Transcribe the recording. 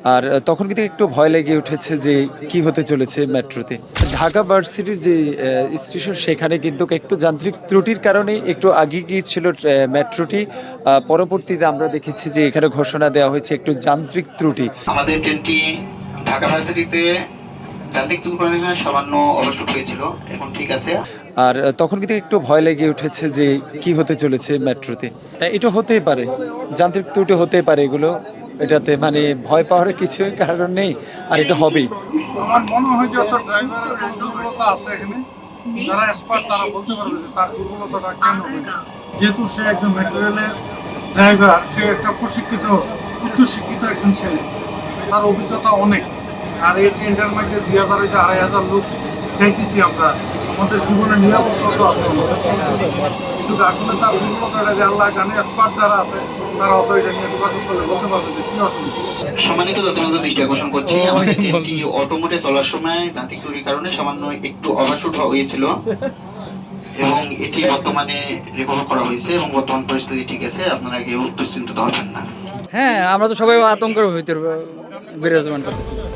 আর তখন কিন্তু একটু ভয় লেগে উঠেছে যে কি হতে চলেছে মেট্রোতে? ঢাকা ভার্সিটির যে স্টেশন সেখানে কিন্তু একটু যান্ত্রিক ত্রুটির কারণে একটু আগে গিয়েছিল মেট্রোটি। পরবর্তীতে আমরা দেখেছি যে এখানে ঘোষণা দেওয়া হয়েছে একটু যান্ত্রিক ত্রুটি। আমাদের ট্রেনটি ঢাকা ভার্সিটিতে যান্ত্রিক দুর্ঘটনায় সামান্য অবশ্যক হয়েছিল। এখন ঠিক আছে। আর তখন কিন্তু একটু ভয় লেগে উঠেছে যে কি হতে চলেছে মেট্রোতে? এটা হতেই পারে। যান্ত্রিক ত্রুটি হতে পারে এগুলো। এটাতে মানে ভয় পাওয়ার কিছু কারণ নেই, আর এটা হবেই। আমার মনে হয় যে অত ড্রাইভারের দুর্বলতা আছে এখানে। যারা এক্সপার্ট তারা বলতে পারবে যে তার দুর্বলতাটা কেন হবে। যেহেতু সে একজন মেটেরিয়ালের ড্রাইভার সে একটা প্রশিক্ষিত, উচ্চশিক্ষিত একজন ছেলে। তার অভিজ্ঞতা অনেক। আর এই ট্রেনটার মধ্যে দুই হাজার আড়াই হাজার লোক যাইতেছি আমরা। আমাদের জীবনের নিরাপত্তা তো আছে। কিন্তু আসলে তার দুর্বলতাটা যে আল্লাহ জানে এক্সপার্ট যারা আছে তারা অত এটা নিয়ে যোগাযোগ করলে বলতে পারবে যে কি অসুবিধা। সম্মানিত দৃষ্টি আকর্ষণ করছি। আমাদের ট্রেনটি অটোমোটে চলার সময় যান্ত্রিক ত্রুটির কারণে সামান্য একটু ওভারশুট হয়েছিল। এবং এটি বর্তমানে রেকভার করা হয়েছে এবং বর্তমান পরিস্থিতি ঠিক আছে আপনারা কেউ দুশ্চিন্তিত হবেন না। হ্যাঁ আমরা তো সবাই আতঙ্কের ভিতরে বিরাজমান। করতেছি